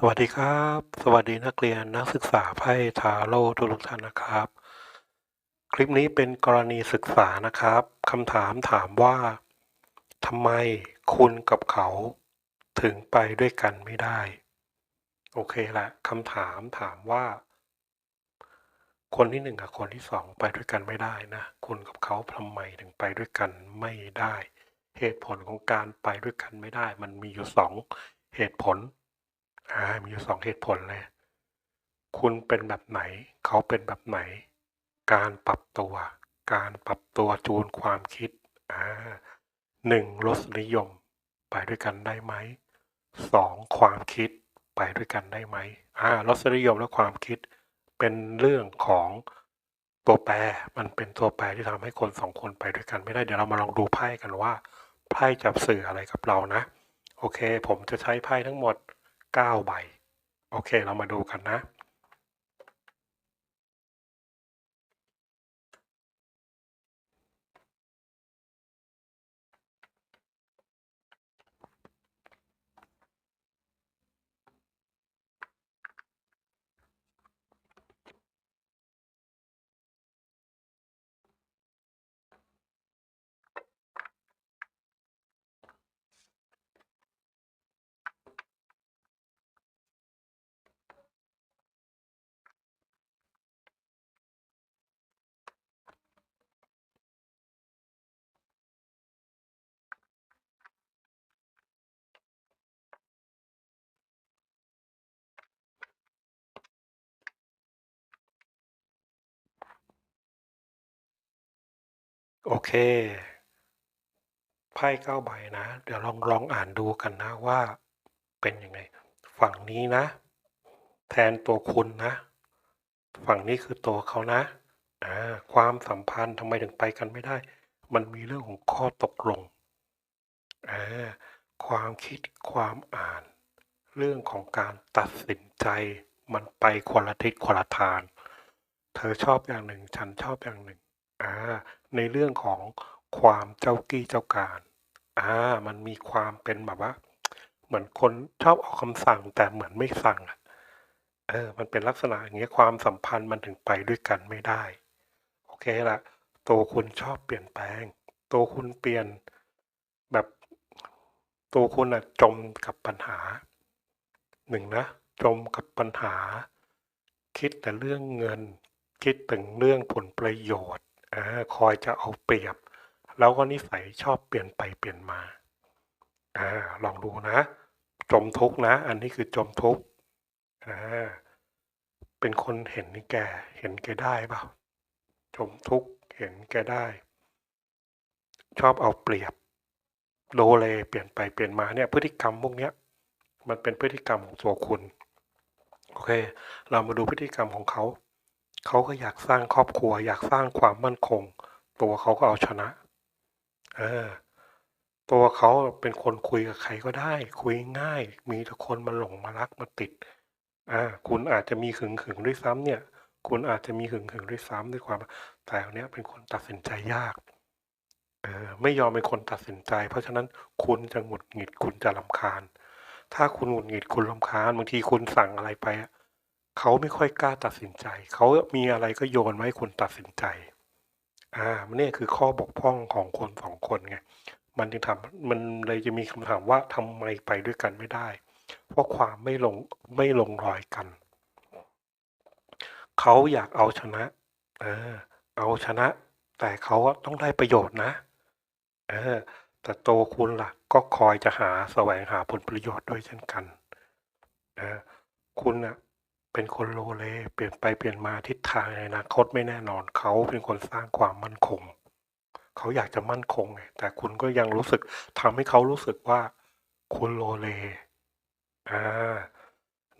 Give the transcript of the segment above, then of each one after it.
สวัสดีครับ สวัสดีนักเรียนนักศึกษาไพ่ทาโร่ทุกท่านนะครับ คลิปนี้เป็นกรณีศึกษานะครับคำถามถามว่าทำไมคุณกับเขาถึงไปด้วยกันไม่ได้ โอเคละคำถามถามว่า คนที่หนึ่งกับคนที่สองไปด้วยกันไม่ได้นะ คุณกับเขาทำไมถึงไปด้วยกันไม่ได้ เหตุผลของการไปด้วยกันไม่ได้ มันมีอยู่สองเหตุผล มีอยู่สองเหตุผลเลย คุณเป็นแบบไหน เขาเป็นแบบไหน การปรับตัว การปรับตัวจูนความคิดอ่าหนึ่งรสนิยม ไปด้วยกันได้ไหมสองความคิดไปด้วยกันได้ไหมอ่ารสนิยมและความคิดเป็นเรื่องของตัวแปร มันเป็นตัวแปรที่ทำให้คนสองคนไปด้วยกันไม่ได้ เดี๋ยวเรามาลองดูไพ่กันว่าไพ่จะสื่ออะไรกับเรานะ โอเค ผมจะใช้ไพ่ทั้งหมด 9 ใบ โอเค เรามาดูกันนะ โอเค ไพ่เก้าใบนะ เดี๋ยวลองลองอ่านดูกันนะว่าเป็นยังไง ฝั่งนี้นะ แทนตัวคุณนะ ฝั่งนี้คือตัวเขานะอ่าความสัมพันธ์ทำไมถึงไปกันไม่ได้ มันมีเรื่องของข้อตกลงอ่าความคิดความอ่าน เรื่องของการตัดสินใจมันไปคนละทิศคนละทาง เธอชอบอย่างหนึ่ง ฉันชอบอย่างหนึ่ง อ่า ในเรื่องของความเจ้ากี้เจ้าการ อ่า มันมีความเป็นแบบว่า เหมือนคนชอบออกคำสั่งแต่เหมือนไม่สั่งอะเออ มันเป็นลักษณะอย่างเงี้ยความสัมพันธ์มันถึงไปด้วยกันไม่ได้ โอเคละตัวคุณชอบเปลี่ยนแปลง ตัวคุณเปลี่ยนแบบ ตัวคุณอะจมกับปัญหาหนึ่งนะ จมกับปัญหา คิดแต่เรื่องเงิน คิดถึงเรื่องผลประโยชน์ คอยจะเอาเปรียบ แล้วก็นิสัยชอบเปลี่ยนไปเปลี่ยนมาอลองดูนะ จมทุกนะ อันนี้คือจมทุกเป็นคนเห็นแก่เห็นแก่ได้เปล่าจมทุกเห็นแก่ได้ ชอบเอาเปรียบโดเลเปลี่ยนไปเปลี่ยนมาเนี่ย พฤติกรรมพวกเนี้ย มันเป็นพฤติกรรมของตัวคุณ โอเค เรามาดูพฤติกรรมของเขา เขาก็อยากสร้างครอบครัว อยากสร้างความมั่นคง ตัวเขาก็เอาชนะ เออ ตัวเขาเป็นคนคุยกับใครก็ได้ คุยง่าย มีแต่คนมาหลงมารักมาติด อ่า คุณอาจจะมีหึงหึงด้วยซ้ำเนี่ย คุณอาจจะมีหึงหึงด้วยซ้ำด้วยความ แต่อันเนี้ยเป็นคนตัดสินใจยาก เออ ไม่ยอมเป็นคนตัดสินใจ เพราะฉะนั้นคุณจะหงุดหงิดคุณจะลำคาญ ถ้าคุณหงุดหงิดคุณลำคาญบางทีคุณสั่งอะไรไปอะ เขาไม่ค่อยกล้าตัดสินใจ เขามีอะไรก็โยนมาให้คุณตัดสินใจ อ่ามันนี่คือข้อบกพร่องของคนสองคนไง มันจึงทำมันเลยจะมีคำถามว่าทำไมไปด้วยกันไม่ได้ เพราะความไม่ลงไม่ลงรอยกัน เขาอยากเอาชนะ เออ เอาชนะ แต่เขาต้องได้ประโยชน์นะ เออ แต่โตคุณล่ะ ก็คอยจะหาแสวงหาผลประโยชน์ด้วยเช่นกันเออคุณอะ เป็นคนโลเลเปลี่ยนไปเปลี่ยนมาทิศทางในอนาคตไม่แน่นอนเขาเป็นคนสร้างความมั่นคง เขาอยากจะมั่นคงไงแต่คุณก็ยังรู้สึกทำให้เขารู้สึกว่า คุณโลเลอ่า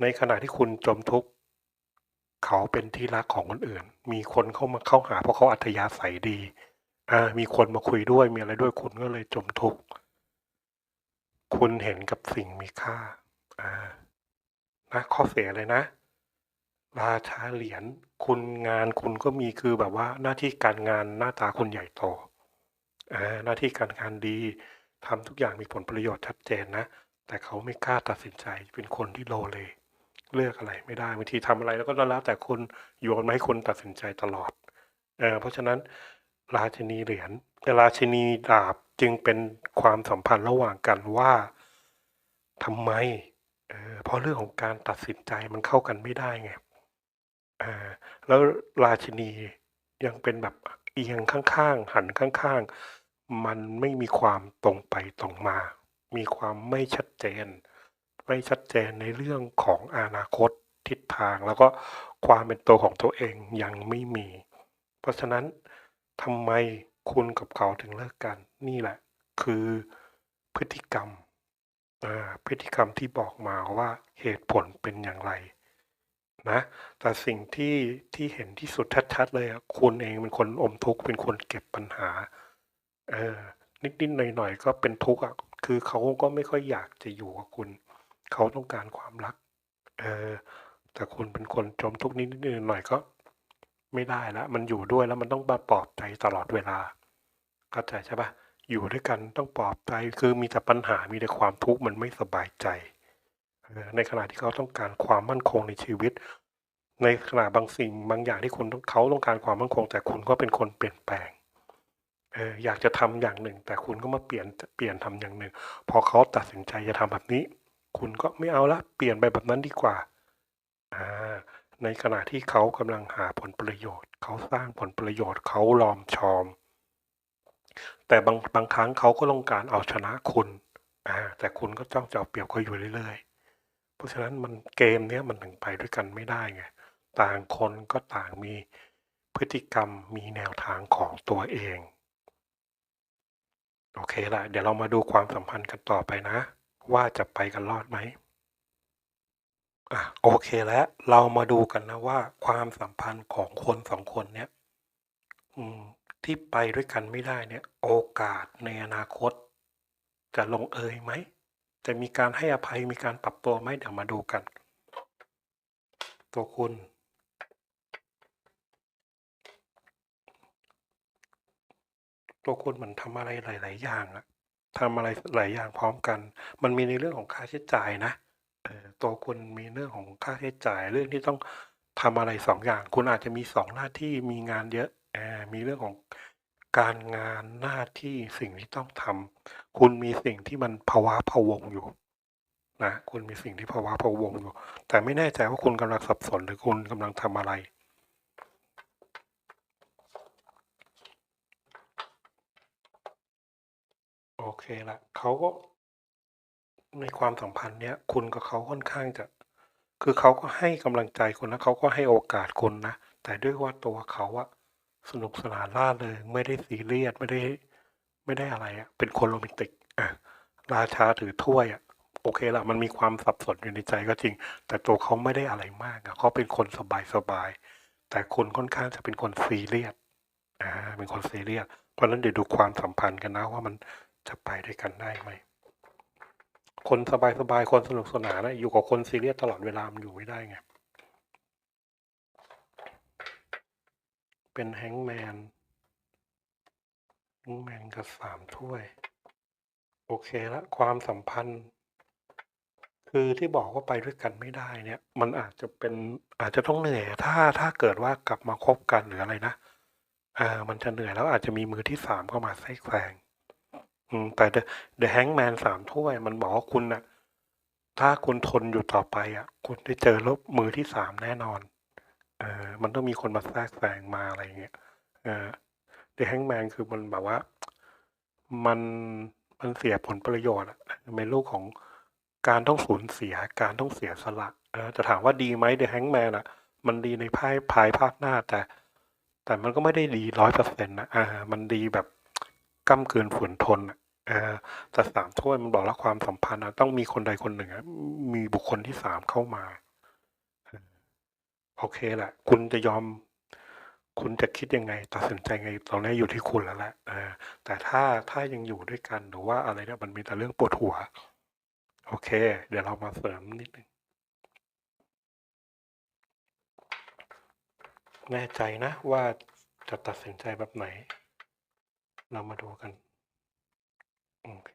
ในขณะที่คุณจมทุกข์เขาเป็นที่รักของคนอื่น มีคนเข้ามาเข้าหาเพราะเขาอัธยาศัยดีอ่ามีคนมาคุยด้วยมีอะไรด้วยคุณก็เลยจมทุกข์คุณเห็นกับสิ่งมีค่าอ่านะข้อเสียเลยนะ ราชาเหรียญคุณงานคุณก็มีคือแบบว่าหน้าที่การงานหน้าตาคุณใหญ่โตอ่าหน้าที่การงานดีทำทุกอย่างมีผลประโยชน์ชัดเจนนะ แต่เขาไม่กล้าตัดสินใจเป็นคนที่โลเล เลือกอะไรไม่ได้บางทีทำอะไรแล้วก็แล้วแต่คุณโยนมาให้คุณตัดสินใจตลอดเออเพราะฉะนั้นราชินีเหรียญราชินีดาบจึงเป็นความสัมพันธ์ระหว่างกันว่าทำไมเออเพราะเรื่องของการตัดสินใจมันเข้ากันไม่ได้ไง แล้วราชินียังเป็นแบบเอียงข้างๆ หันข้างๆ มันไม่มีความตรงไปตรงมา มีความไม่ชัดเจน ไม่ชัดเจนในเรื่องของอนาคตทิศทาง แล้วก็ความเป็นตัวของตัวเองยังไม่มี เพราะฉะนั้นทำไมคุณกับเขาถึงเลิกกัน นี่แหละ คือพฤติกรรมพฤติกรรมที่บอกมาว่าเหตุผลเป็นอย่างไร นะ แต่สิ่งที่ที่เห็นที่สุดชัดๆเลยอะคุณเองเป็นคนอมทุกข์เป็นคนเก็บปัญหา เออ นิดๆหน่อยๆก็เป็นทุกข์อะคือเขาก็ไม่ค่อยอยากจะอยู่กับคุณ เขาต้องการความรัก เออ แต่คุณเป็นคนจมทุกข์นิดๆหน่อยๆก็ไม่ได้ล้วมันอยู่ด้วยแล้วมันต้องมาปลอบใจตลอดเวลาเข้าใจใช่ปะอยู่ด้วยกันต้องปลอบใจคือมีแต่ปัญหามีแต่ความทุกข์มันไม่สบายใจ ในขณะที่เขาต้องการความมั่นคงในชีวิต ในขณะบางสิ่งบางอย่างที่คุณเขาต้องการความมั่นคง แต่คุณก็เป็นคนเปลี่ยนแปลงเอออยากจะทำอย่างหนึ่ง แต่คุณก็มาเปลี่ยนเปลี่ยนทำอย่างหนึ่ง พอเขาตัดสินใจจะทำแบบนี้ คุณก็ไม่เอาละเปลี่ยนไปแบบนั้นดีกว่าอ่าในขณะที่เขากำลังหาผลประโยชน์ เขาสร้างผลประโยชน์เขาลอมชอม แต่บางบางครั้งเขาก็ต้องการเอาชนะคุณอ่าแต่คุณก็จ้องจะเอาเปรียบเขาอยู่เรื่อย เพราะฉะนั้นมันเกมเนี้ยมันถึงไปด้วยกันไม่ได้ไง ต่างคนก็ต่างมีพฤติกรรมมีแนวทางของตัวเอง โอเคละเดี๋ยวเรามาดูความสัมพันธ์กันต่อไปนะ ว่าจะไปกันรอดไหมอะโอเคแล้วเรามาดูกันนะว่า ความสัมพันธ์ของคนสองคนเนี้ยที่ไปด้วยกันไม่ได้เนี่ย โอกาสในอนาคต จะลงเอยไหม จะมีการให้อภัยมีการปรับตัวไหมเดี๋ยวมาดูกัน ตัวคุณ ตัวคุณเหมือนทำอะไรหลาย ๆ อย่างอะทำอะไรหลายอย่างพร้อมกัน มันมีในเรื่องของค่าใช้จ่ายนะตัวคุณมีเรื่องของค่าใช้จ่ายเรื่องที่ต้องทำอะไรสองอย่าง คุณอาจจะมีสองหน้าที่มีงานเยอะอมีเรื่องของ การงานหน้าที่สิ่งที่ต้องทำคุณมีสิ่งที่มันภาวะพะวงอยู่นะคุณมีสิ่งที่ภาวะพะวงอยู่ แต่ไม่แน่ใจว่าคุณกำลังสับสนหรือคุณกำลังทำอะไรโอเคละเขาก็ในความสัมพันธ์เนี้ยคุณกับเขาค่อนข้างจะ คือเขาก็ให้กำลังใจคุณนะเขาก็ให้โอกาสคุณนะแต่ด้วยว่าตัวเขาอะ สนุกสนานร่าเริงไม่ได้ซีเรียสไม่ได้ไม่ได้อะไรอะเป็นคนโรแมนติกอะราชาถือถ้วยอะโอเคละมันมีความสับสนอยู่ในใจก็จริง แต่ตัวเขาไม่ได้อะไรมากอะเขาเป็นคนสบายสบาย แต่คุณค่อนข้างจะเป็นคนซีเรียสอ่าเป็นคนซีเรียสเพราะนั้นเดี๋ยวดูความสัมพันธ์กันนะว่ามันจะไปด้วยกันได้ไหมคนสบายๆคนสนุกสนานนะอยู่กับคนซีเรียสตลอดเวลามันอยู่ไม่ได้ไง เป็นแฮงแมนแฮงแมนกับสามถ้วย โอเคละความสัมพันธ์ คือที่บอกว่าไปด้วยกันไม่ได้เนี่ย มันอาจจะเป็นอาจจะต้องเหนื่อย ถ้าถ้าเกิดว่ากลับมาคบกันหรืออะไรนะอ่ามันจะเหนื่อยแล้วอาจจะมีมือที่สามเข้ามาแทรกแซงอืม แต่ The The Hangman สามถ้วย มันบอกว่าคุณน่ะถ้าคุณทนอยู่ต่อไปอะ คุณได้เจอลบมือที่สามแน่นอน เออมันต้องมีคนมาแทรกแซงมาอะไรเงี้ยเออ The Hangman คือมันแบบว่า มันมันเสียผลประโยชน์อะเป็นลูกของการต้องสูญเสียการต้องเสียสละเออจะถามว่าดีไหม The Hangman อะมันดีในภายภายภาคหน้าแต่ แต่มันก็ไม่ได้ดีร้อยเปอร์เซ็นต์นะอ่า มันดีแบบก้ำกืนฝืนทนอะเออแต่สามถ้วยมันบอกแล้วความสัมพันธ์ต้องมีคนใดคนหนึ่งมีบุคคลที่สามเข้ามา โอเคแหละคุณจะยอม คุณจะคิดยังไง ตัดสินใจไงตอนนี้อยู่ที่คุณแล้วแหละแต่ถ้าถ้ายังอยู่ด้วยกันหรือว่าอะไรเนี่ยมันมีแต่เรื่องปวดหัว โอเค เดี๋ยวเรามาเสริมนิดนึงแน่ใจนะว่าจะตัดสินใจแบบไหน เรามาดูกัน โอเค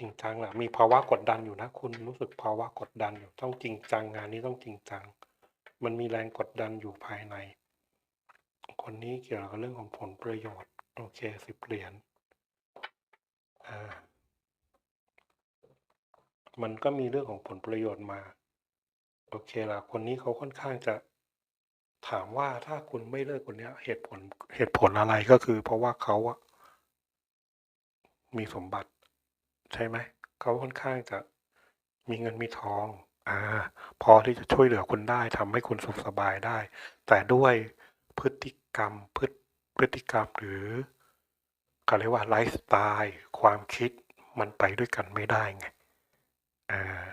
จริงจังแหละมีภาวะกดดันอยู่นะ คุณรู้สึกภาวะกดดันอยู่ต้องจริงจังงานนี้ต้องจริงจัง มันมีแรงกดดันอยู่ภายใน คนนี้เกี่ยวกับเรื่องของผลประโยชน์ โอเคสิบเหรียญอ่ามันก็มีเรื่องของผลประโยชน์มา โอเคละคนนี้เขาค่อนข้างจะถามว่าถ้าคุณไม่เลิกคนนี้เหตุผลเหตุผลอะไรก็คือ เพราะว่าเขาอะมีสมบัติ ใช่ไหมเขาค่อนข้างจะมีเงินมีทองอ่าพอที่จะช่วยเหลือคุณได้ทำให้คุณสุขสบายได้ แต่ด้วยพฤติกรรมพฤพฤติกรรมหรือเขาเรียกว่าไลฟ์สไตล์ความคิดมันไปด้วยกันไม่ได้ไงอ่า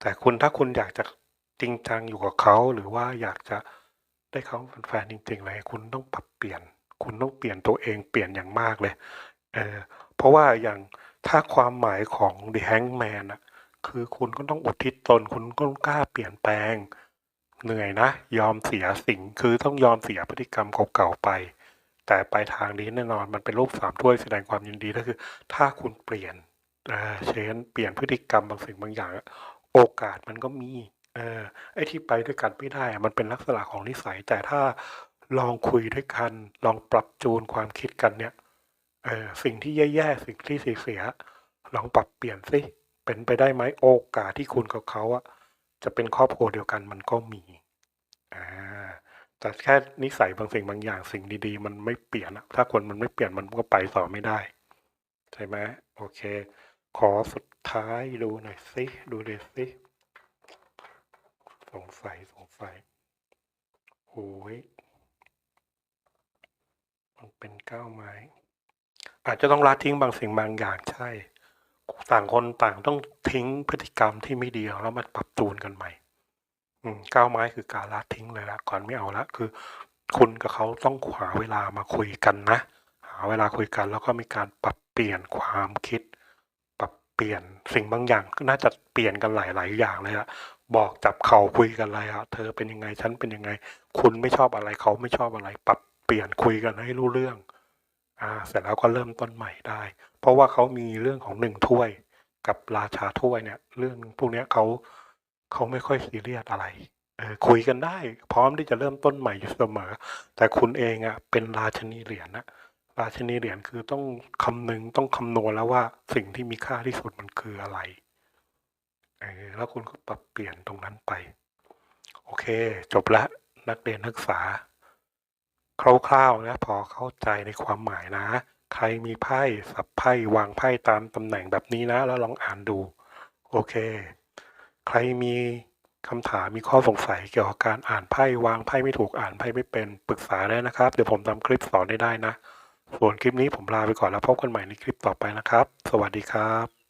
แต่คุณถ้าคุณอยากจะจริงจังอยู่กับเขาหรือว่าอยากจะได้เขาเป็นแฟนจริงๆเลยคุณต้องปรับเปลี่ยน คุณต้องเปลี่ยนตัวเองเปลี่ยนอย่างมากเลยเออเพราะว่าอย่าง ถ้าความหมายของ The Hangman ะคือคุณก็ต้องอุทิศตน คุณก็ต้องกล้าเปลี่ยนแปลง เหนื่อยนะ ยอมเสียสิ่งคือต้องยอมเสียพฤติกรรมเก่าๆไป แต่ไปทางนี้แน่นอนมันเป็นรูปสามถ้วยแสดงความยินดีก็คือ ถ้าคุณเปลี่ยนเช่นเปลี่ยนพฤติกรรมบางสิ่งบางอย่าง โอกาสมันก็มีเออไอ้ที่ไปด้วยกันไม่ได้ มันเป็นลักษณะของนิสัย แต่ถ้าลองคุยด้วยกัน ลองปรับจูนความคิดกันเนี่ย เออสิ่งที่แย่ๆสิ่งที่เสียๆลองปรับเปลี่ยนสิเป็นไปได้ไหมโอกาสที่คุณกับเขาอะจะเป็นครอบครัวเดียวกันมันก็มีอ่าแต่แค่นิสัยบางสิ่งบางอย่างสิ่งดีๆ มันไม่เปลี่ยนอะถ้าคนมันไม่เปลี่ยนมันก็ไปต่อไม่ได้ ใช่ไหมโอเค ขอสุดท้ายดูหน่อยสิดูเลยสิสงสัยสงสัยโอ้ยมันเป็นก้าวไม้ อาจจะต้องละทิ้งบางสิ่งบางอย่างใช่ ต่างคนต่างต้องทิ้งพฤติกรรมที่ไม่ดีแล้วมาปรับจูนกันใหม่ก้าวไม้คือการละทิ้งเลยละก่อนไม่เอาละคือ คุณกับเขาต้องหาเวลามาคุยกันนะ หาเวลาคุยกัน แล้วก็มีการปรับเปลี่ยนความคิด ปรับเปลี่ยนสิ่งบางอย่างก็น่าจะเปลี่ยนกันหลาย ๆ อย่างเลยอะบอกจับเขาคุยกันเลยอะเธอเป็นยังไงฉันเป็นยังไง คุณไม่ชอบอะไรเขาไม่ชอบอะไร ปรับเปลี่ยนคุยกันให้รู้เรื่อง อ่าเสร็จแล้วก็เริ่มต้นใหม่ได้ เพราะว่าเขามีเรื่องของหนึ่งถ้วยกับราชาถ้วยเนี่ย เรื่องพวกนี้เขาเขาไม่ค่อยซีเรียสอะไรเออคุยกันได้ พร้อมที่จะเริ่มต้นใหม่อยู่เสมอ แต่คุณเองอะเป็นราชนีเหรียญนะราชนีเหรียญคือต้องคำนึงต้องคำนวณแล้วว่าสิ่งที่มีค่าที่สุดมันคืออะไรเออแล้วคุณก็ปรับเปลี่ยนตรงนั้นไป โอเค จบละนักเรียนนักศึกษา คร่าวๆนะพอเข้าใจในความหมายนะ ใครมีไพ่สับไพ่วางไพ่ตามตำแหน่งแบบนี้นะ แล้วลองอ่านดู โอเค ใครมีคำถามมีข้อสงสัยเกี่ยวกับการอ่านไพ่วางไพ่ไม่ถูกอ่านไพ่ไม่เป็นปรึกษาได้นะครับ เดี๋ยวผมทำคลิปสอนได้ได้นะ ส่วนคลิปนี้ผมลาไปก่อนแล้วพบกันใหม่ในคลิปต่อไปนะครับ สวัสดีครับ